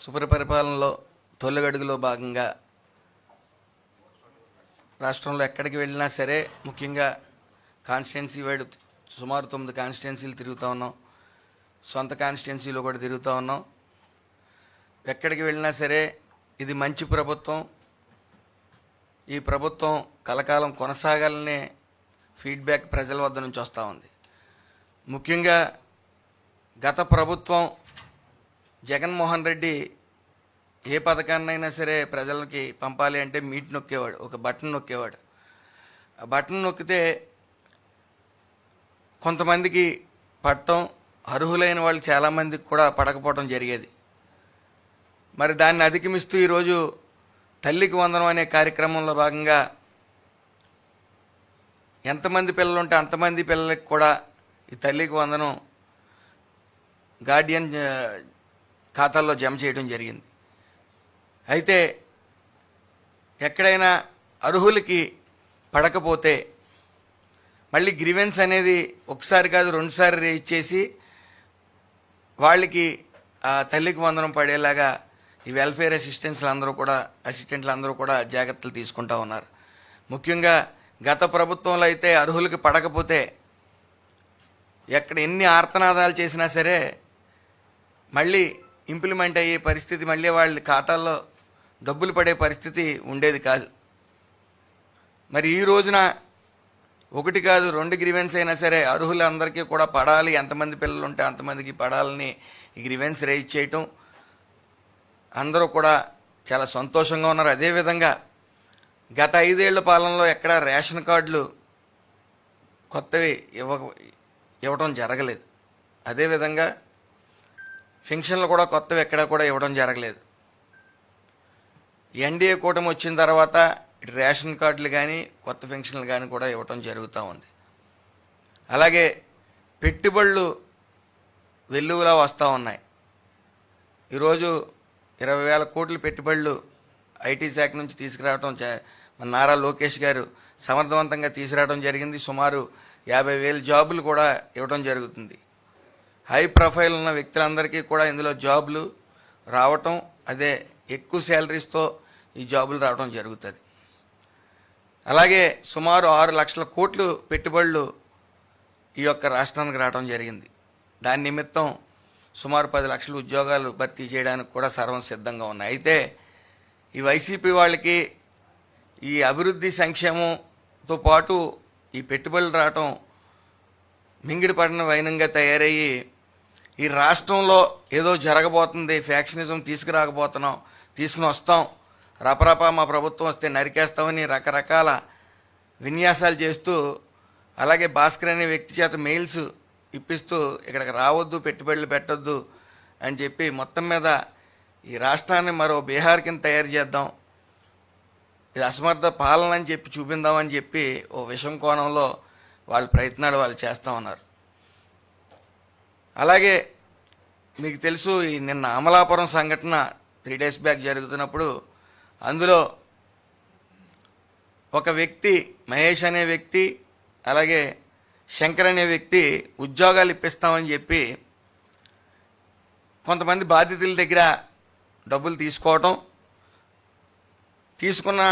సుపరిపాలనలో తొలగడుగులో భాగంగా రాష్ట్రంలో ఎక్కడికి వెళ్ళినా సరే ముఖ్యంగా కాన్స్టిట్యున్సీ వైడ్ సుమారు తొమ్మిది కాన్స్టిట్యున్సీలు తిరుగుతూ ఉన్నాం. సొంత కాన్స్టిట్యున్సీలో కూడా తిరుగుతూ ఉన్నాం. ఎక్కడికి వెళ్ళినా సరే ఇది మంచి ప్రభుత్వం. ఈ ప్రభుత్వం కలకాలం కొనసాగాలనే ఫీడ్బ్యాక్ ప్రజల వద్ద నుంచి వస్తూ ఉంది. ముఖ్యంగా గత ప్రభుత్వం జగన్మోహన్ రెడ్డి ఏ పథకాన్నైనా సరే ప్రజలకి పంపాలి అంటే మీట్ నొక్కేవాడు ఒక బటన్ నొక్కేవాడు. ఆ బటన్ నొక్కితే కొంతమందికి పట్టం అర్హులైన వాళ్ళు చాలామందికి కూడా పడకపోవడం జరిగేది. మరి దాన్ని అధిగమిస్తూ ఈరోజు తల్లికి వందనం అనే కార్యక్రమంలో భాగంగా ఎంతమంది పిల్లలు ఉంటే అంతమంది పిల్లలకి కూడా ఈ తల్లికి వందనం గార్డియన్ ఖాతాల్లో జమ చేయడం జరిగింది. అయితే ఎక్కడైనా అర్హులకి పడకపోతే మళ్ళీ గ్రివెన్స్ అనేది ఒకసారి కాదు రెండుసారి రేజ్ చేసి వాళ్ళకి ఆ తల్లికి వందనం పడేలాగా ఈ వెల్ఫేర్ అసిస్టెంట్స్లు అందరూ కూడా అసిస్టెంట్లు అందరూ కూడా జాగ్రత్తలు తీసుకుంటా ఉన్నారు. ముఖ్యంగా గత ప్రభుత్వంలో అయితే అర్హులకి పడకపోతే ఎక్కడ ఎన్ని ఆర్తనాదాలు చేసినా సరే మళ్ళీ ఇంప్లిమెంట్ అయ్యే పరిస్థితి మళ్ళీ వాళ్ళ ఖాతాల్లో డబ్బులు పడే పరిస్థితి ఉండేది కాదు. మరి ఈ రోజున ఒకటి కాదు రెండు గ్రీవెన్స్ అయినా సరే అర్హులందరికీ కూడా పడాలి. ఎంతమంది పిల్లలు ఉంటే అంతమందికి పడాలని ఈ గ్రీవెన్స్ రైజ్ చేయటం అందరూ కూడా చాలా సంతోషంగా ఉన్నారు. అదేవిధంగా గత ఐదేళ్ళ పాలనలో ఎక్కడ రేషన్ కార్డులు కొత్తవి ఇవ్వ ఇవ్వటం జరగలేదు. అదేవిధంగా ఫంక్షన్లు కూడా కొత్తవి ఎక్కడా కూడా ఇవ్వడం జరగలేదు. ఎన్డీఏ కూటమి వచ్చిన తర్వాత ఇటు రేషన్ కార్డులు కానీ కొత్త ఫంక్షన్లు కానీ కూడా ఇవ్వటం జరుగుతూ ఉంది. అలాగే పెట్టుబడులు వెల్లువలా వస్తూ ఉన్నాయి. ఈరోజు ఇరవై వేల కోట్ల పెట్టుబడులు ఐటీ శాఖ నుంచి తీసుకురావడం చ- మన నారా లోకేష్ గారు సమర్థవంతంగా తీసుకురావడం జరిగింది. సుమారు యాభై వేల జాబులు కూడా ఇవ్వడం జరుగుతుంది. హై ప్రొఫైల్ ఉన్న వ్యక్తులందరికీ కూడా ఇందులో జాబులు రావటం అదే ఎక్కువ శాలరీస్తో ఈ జాబులు రావడం జరుగుతుంది. అలాగే సుమారు ఆరు లక్షల కోట్లు పెట్టుబడులు ఈ యొక్క రాష్ట్రానికి రావడం జరిగింది. దాని నిమిత్తం సుమారు పది లక్షల ఉద్యోగాలు భర్తీ చేయడానికి కూడా సర్వం సిద్ధంగా ఉన్నాయి. అయితే ఈ వైసీపీ వాళ్ళకి ఈ అభివృద్ధి సంక్షేమంతో పాటు ఈ పెట్టుబడులు రావటం మింగిడి పడిన వైనంగా తయారయ్యి ఈ రాష్ట్రంలో ఏదో జరగబోతుంది ఫ్యాక్షనిజం తీసుకురాకపోతున్నాం తీసుకుని వస్తాం. రపరప మా ప్రభుత్వం వస్తే నరికేస్తామని రకరకాల విన్యాసాలు చేస్తూ అలాగే భాస్కర్ అనే వ్యక్తి చేత మెయిల్స్ ఇప్పిస్తూ ఇక్కడికి రావద్దు పెట్టుబడులు పెట్టొద్దు అని చెప్పి మొత్తం మీద ఈ రాష్ట్రాన్ని మరో బీహార్ కింద తయారు చేద్దాం. ఇది అసమర్థ పాలన అని చెప్పి చూపిందామని చెప్పి ఓ విషం కోణంలో వాళ్ళ ప్రయత్నాలు వాళ్ళు చేస్తూ ఉన్నారు. అలాగే మీకు తెలుసు ఈ నిన్న అమలాపురం సంఘటన త్రీ డేస్ బ్యాక్ జరుగుతున్నప్పుడు అందులో ఒక వ్యక్తి మహేష్ అనే వ్యక్తి అలాగే శంకర్ అనే వ్యక్తి ఉద్యోగాలు ఇప్పిస్తామని చెప్పి కొంతమంది బాధితుల దగ్గర డబ్బులు తీసుకోవటం తీసుకున్న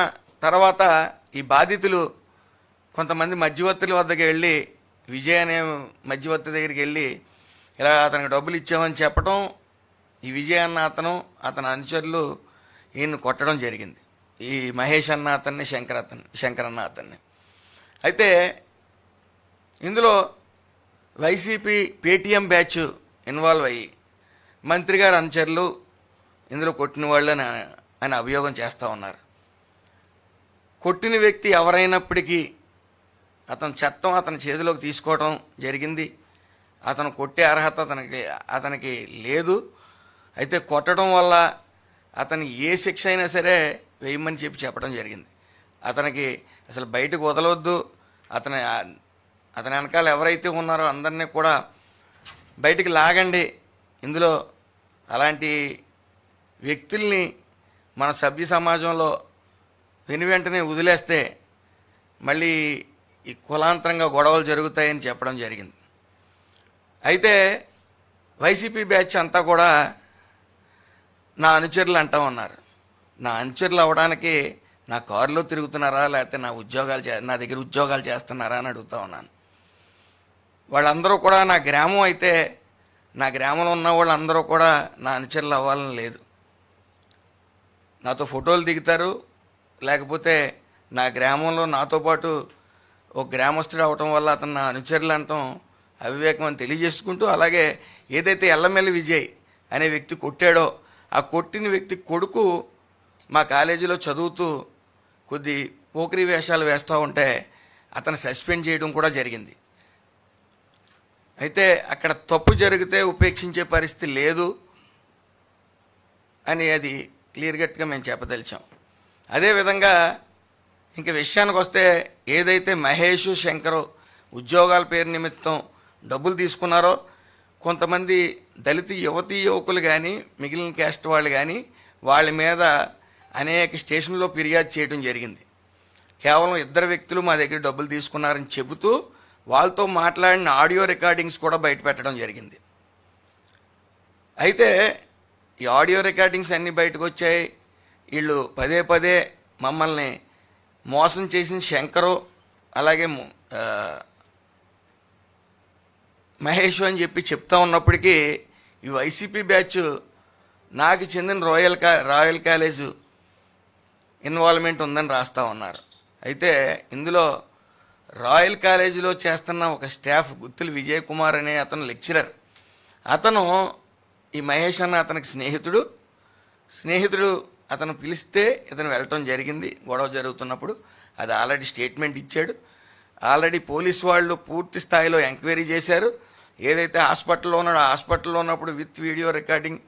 తర్వాత ఈ బాధితులు కొంతమంది మధ్యవర్తుల వద్దకు వెళ్ళి విజయ్ అనే మధ్యవర్తి దగ్గరికి వెళ్ళి ఇలా అతనికి డబ్బులు ఇచ్చామని చెప్పడం ఈ విజయ్ అన్న అతను అతని అనుచరులు ఈయన్ని కొట్టడం జరిగింది. ఈ మహేష్ అన్న అతన్ని శంకర్ అతన్ని శంకర్ అన్న అతన్ని. అయితే ఇందులో వైసీపీ పేటీఎం బ్యాచ్ ఇన్వాల్వ్ అయ్యి మంత్రి గారు అనుచరులు ఇందులో కొట్టిన వాళ్ళు ఆయన అభియోగం చేస్తూ ఉన్నారు. కొట్టిన వ్యక్తి ఎవరైనప్పటికీ అతను చట్టం అతని చేతిలోకి తీసుకోవడం జరిగింది. అతను కొట్టే అర్హత అతనికి అతనికి లేదు. అయితే కొట్టడం వల్ల అతను ఏ శిక్ష అయినా సరే వేయమని చెప్పి చెప్పడం జరిగింది. అతనికి అసలు బయటకు వదలవద్దు అతని అతని వెనకాల ఎవరైతే ఉన్నారో అందరినీ కూడా బయటికి లాగండి. ఇందులో అలాంటి వ్యక్తుల్ని మన సభ్య సమాజంలో వెను వెంటనే వదిలేస్తే మళ్ళీ ఈ కులాంతరంగా గొడవలు జరుగుతాయని చెప్పడం జరిగింది. అయితే వైసీపీ బ్యాచ్ అంతా కూడా నా అనుచరులు అంటా ఉన్నారు. నా అనుచరులు అవడానికి నా కారులో తిరుగుతున్నారా లేకపోతే నా ఉద్యోగాలు చే నా దగ్గర ఉద్యోగాలు చేస్తున్నారా అని అడుగుతా ఉన్నాను. వాళ్ళందరూ కూడా నా గ్రామం అయితే నా గ్రామంలో ఉన్న వాళ్ళందరూ కూడా నా అనుచరులు అవ్వాలని లేదు. నాతో ఫోటోలు దిగుతారు లేకపోతే నా గ్రామంలో నాతో పాటు ఒక గ్రామస్తుడు అవటం వల్ల అతను నా అనుచరులు అంటాం అవివేకం అని తెలియజేసుకుంటూ అలాగే ఏదైతే ఎల్లమెల్లి విజయ్ అనే వ్యక్తి కొట్టాడో ఆ కొట్టిన వ్యక్తి కొడుకు మా కాలేజీలో చదువుతూ కొద్ది పోకరి వేషాలు వేస్తూ ఉంటే అతను సస్పెండ్ చేయడం కూడా జరిగింది. అయితే అక్కడ తప్పు జరిగితే ఉపేక్షించే పరిస్థితి లేదు అని అది క్లియర్ కట్గా మేము చెప్పదలిచాం. అదేవిధంగా ఇంక విషయానికి వస్తే ఏదైతే మహేష్ శంకరు ఉద్యోగాల పేరు నిమిత్తం డబ్బులు తీసుకున్నారో కొంతమంది దళిత యువతీ యువకులు కానీ మిగిలిన క్యాస్ట్ వాళ్ళు కానీ వాళ్ళ మీద అనేక స్టేషన్లో ఫిర్యాదు చేయడం జరిగింది. కేవలం ఇద్దరు వ్యక్తులు మా దగ్గర డబ్బులు తీసుకున్నారని చెబుతూ వాళ్ళతో మాట్లాడిన ఆడియో రికార్డింగ్స్ కూడా బయట పెట్టడం జరిగింది. అయితే ఈ ఆడియో రికార్డింగ్స్ అన్నీ బయటకు వచ్చాయి. వీళ్ళు పదే పదే మమ్మల్ని మోసం చేసిన శంకరు అలాగే మహేష్ అని చెప్పి చెప్తా ఉన్నప్పటికీ ఈ వైసీపీ బ్యాచ్ నాకు చెందిన రాయల్ కా రాయల్ కాలేజ్ ఇన్వాల్వ్మెంట్ ఉందని రాస్తూ ఉన్నారు. అయితే ఇందులో రాయల్ కాలేజీలో చేస్తున్న ఒక స్టాఫ్ గుత్తులు విజయ్ కుమార్ అనే అతను లెక్చరర్. అతను ఈ మహేష్ అన్న అతనికి స్నేహితుడు. స్నేహితుడు అతను పిలిస్తే ఇతను వెళ్ళటం జరిగింది గొడవ జరుగుతున్నప్పుడు. అది ఆల్రెడీ స్టేట్మెంట్ ఇచ్చాడు. ఆల్రెడీ పోలీస్ వాళ్ళు పూర్తి స్థాయిలో ఎంక్వైరీ చేశారు. ఏదైతే హాస్పిటల్లో ఉన్నాడో హాస్పిటల్లో ఉన్నప్పుడు విత్ వీడియో రికార్డింగ్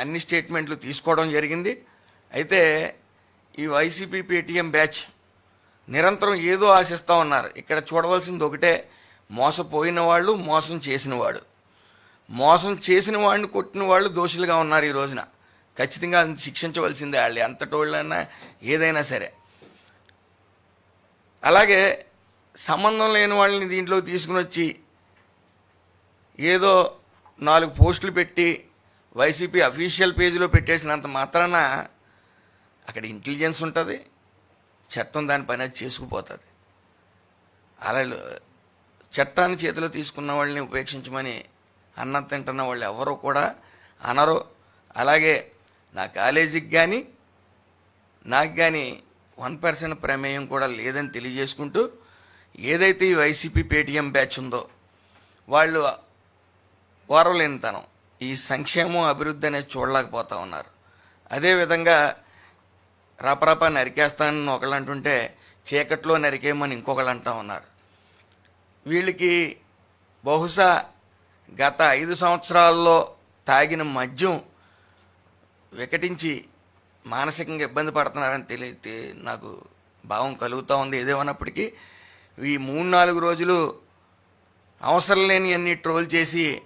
అన్ని స్టేట్మెంట్లు తీసుకోవడం జరిగింది. అయితే ఈ వైసీపీ పేటీఎం బ్యాచ్ నిరంతరం ఏదో ఆశిస్తూ ఉన్నారు. ఇక్కడ చూడవలసింది ఒకటే మోసపోయిన వాళ్ళు మోసం చేసిన వాడు. మోసం చేసిన వాడిని కొట్టిన వాళ్ళు దోషులుగా ఉన్నారు ఈ రోజున. ఖచ్చితంగా శిక్షించవలసిందే. వాళ్ళు ఎంత టోళ్ళైనా ఏదైనా సరే. అలాగే సంబంధం లేని వాళ్ళని దీంట్లో తీసుకుని వచ్చి ఏదో నాలుగు పోస్టులు పెట్టి వైసీపీ అఫీషియల్ పేజీలో పెట్టేసినంత మాత్రాన అక్కడ ఇంటెలిజెన్స్ ఉంటుంది చట్టం దాని పని అది చేసుకుపోతుంది. అలా చట్టాన్ని చేతిలో తీసుకున్న వాళ్ళని ఉపేక్షించమని అన్నం తింటున్న వాళ్ళు ఎవరు కూడా అనరు. అలాగే నా కాలేజీకి కానీ నాకు కానీ వన్ పర్సెంట్ ప్రమేయం కూడా లేదని తెలియజేసుకుంటూ ఏదైతే ఈ వైసీపీ పేటీఎం బ్యాచ్ ఉందో వాళ్ళు ఓరలేనితనం. ఈ సంక్షేమం అభివృద్ధి అనేది చూడలేకపోతా ఉన్నారు. అదేవిధంగా రపరప నరికేస్తానని ఒకళ్ళు అంటుంటే చీకట్లో నరికేయమని ఇంకొకళ్ళు అంటూ ఉన్నారు. వీళ్ళకి బహుశా గత ఐదు సంవత్సరాల్లో తాగిన మద్యం వికటించి మానసికంగా ఇబ్బంది పడుతున్నారని తెలియ నాకు భావం కలుగుతూ ఉంది. ఏదేమన్నప్పటికీ ఈ మూడు నాలుగు రోజులు అవసరం లేని అన్ని ట్రోల్ చేసి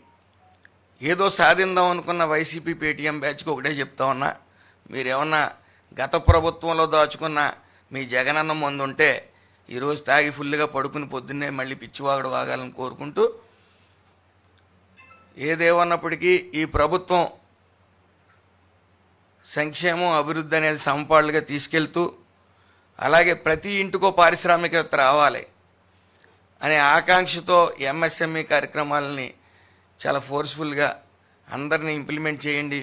ఏదో సాధిందాం అనుకున్న వైసీపీ పేటీఎం బ్యాచ్కి ఒకటే చెప్తా ఉన్నా. మీరేమన్నా గత ప్రభుత్వంలో దాచుకున్న మీ జగనన్న మందు ఉంటే ఈరోజు తాగి ఫుల్గా పడుకుని పొద్దున్నే మళ్ళీ పిచ్చివాగడు వాగాలని కోరుకుంటూ ఏదేమన్నప్పటికీ ఈ ప్రభుత్వం సంక్షేమం అభివృద్ధి అనేది సమపాళ్ళుగా తీసుకెళ్తూ అలాగే ప్రతి ఇంటికో పారిశ్రామికవేత్త రావాలి. అనే ఆకాంక్షతో ఎంఎస్ఎంఈ కార్యక్రమాలని చాలా ఫోర్స్ఫుల్గా అందరినీ ఇంప్లిమెంట్ చేయండి.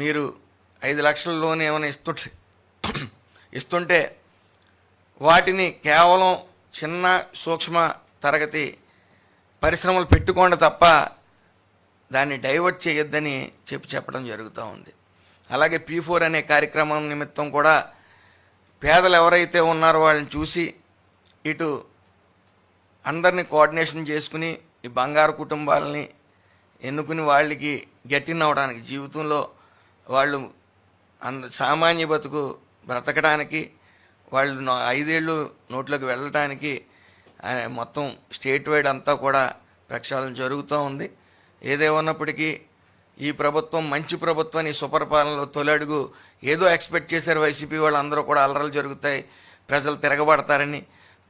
మీరు ఐదు లక్షల లోన్ ఏమైనా ఇస్తుంటే ఇస్తుంటే వాటిని కేవలం చిన్న సూక్ష్మ తరగతి పరిశ్రమలు పెట్టుకోండి తప్ప దాన్ని డైవర్ట్ చేయొద్దని చెప్పి చెప్పడం జరుగుతూ ఉంది. అలాగే పీ ఫోర్ అనే కార్యక్రమం నిమిత్తం కూడా పేదలు ఎవరైతే ఉన్నారో వాళ్ళని చూసి ఇటు అందరినీ కోఆర్డినేషన్ చేసుకుని ఈ బంగారు కుటుంబాలని ఎన్నుకుని వాళ్ళకి గట్టిన అవడానికి జీవితంలో వాళ్ళు అంద సామాన్య బతుకు బ్రతకడానికి వాళ్ళు ఐదేళ్ళు నోట్లోకి వెళ్ళటానికి మొత్తం స్టేట్ వైడ్ అంతా కూడా ప్రక్షాళన జరుగుతూ ఉంది. ఏదేమన్నప్పటికీ ఈ ప్రభుత్వం మంచి ప్రభుత్వాన్ని సుపరిపాలనలో తొలి అడుగు ఏదో ఎక్స్పెక్ట్ చేశారు వైసీపీ వాళ్ళందరూ కూడా అలరలు జరుగుతాయి ప్రజలు తిరగబడతారని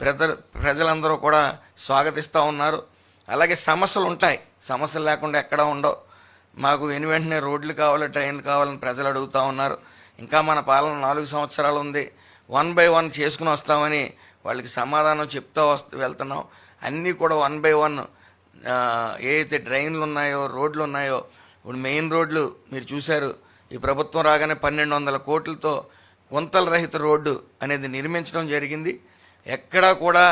ప్రజలు ప్రజలందరూ కూడా స్వాగతిస్తూ ఉన్నారు. అలాగే సమస్యలు ఉంటాయి. సమస్యలు లేకుండా ఎక్కడ ఉండవు. మాకు వెను వెంటనే రోడ్లు కావాలి ట్రైన్లు కావాలని ప్రజలు అడుగుతూ ఉన్నారు. ఇంకా మన పాలన నాలుగు సంవత్సరాలు ఉంది. వన్ బై వన్ చేసుకుని వస్తామని వాళ్ళకి సమాధానం చెప్తూ వస్తూ వెళ్తున్నాం. అన్నీ కూడా వన్ బై వన్ ఏ అయితే డ్రైన్లు ఉన్నాయో రోడ్లు ఉన్నాయో ఇప్పుడు మెయిన్ రోడ్లు మీరు చూశారు. ఈ ప్రభుత్వం రాగానే పన్నెండు వందల కోట్లతో గుంతల రహిత రోడ్డు అనేది నిర్మించడం జరిగింది. ఎక్కడా కూడా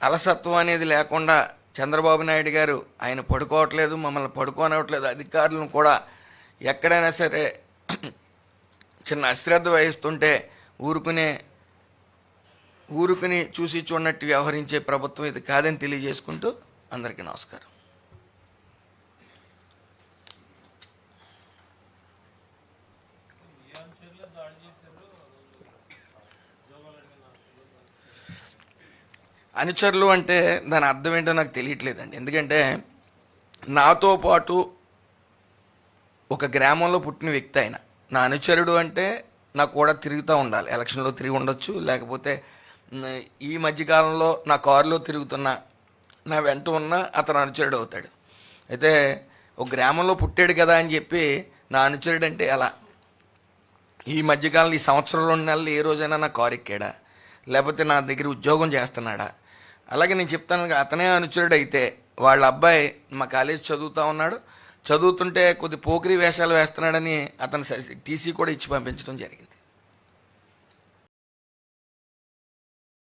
అలసత్వం అనేది లేకుండా చంద్రబాబు నాయుడు గారు ఆయన పడుకోవట్లేదు మమ్మల్ని పడుకోనివ్వట్లేదు అధికారులను కూడా ఎక్కడైనా సరే చిన్న అశ్రద్ధ వహిస్తుంటే ఊరుకునే ఊరుకుని చూసి చూడనట్టు వ్యవహరించే ప్రభుత్వం ఇది కాదని తెలియజేసుకుంటూ అందరికీ నమస్కారం. అనుచరులు అంటే దాని అర్థం ఏంటో నాకు తెలియట్లేదండి. ఎందుకంటే నాతో పాటు ఒక గ్రామంలో పుట్టిన వ్యక్తి ఆయన. నా అనుచరుడు అంటే నాకు కూడా తిరుగుతూ ఉండాలి. ఎలక్షన్లో తిరిగి ఉండొచ్చు లేకపోతే ఈ మధ్యకాలంలో నా కారులో తిరుగుతున్న నా వెంట ఉన్న అతను అనుచరుడు అవుతాడు. అయితే ఒక గ్రామంలో పుట్టాడు కదా అని చెప్పి నా అనుచరుడు అంటే ఎలా? ఈ మధ్యకాలంలో ఈ సంవత్సరం రెండు నెలలు ఏ రోజైనా నా కారు ఎక్కాడా? లేకపోతే నా దగ్గర ఉద్యోగం చేస్తున్నాడా? అలాగే నేను చెప్తాను అతనే అనుచరుడైతే వాళ్ళ అబ్బాయి మా కాలేజ్ చదువుతూ ఉన్నాడు. చదువుతుంటే కొద్ది పోకిరి వేషాలు వేస్తున్నాడని అతను టీసీ కూడా ఇచ్చి పంపించడం జరిగింది.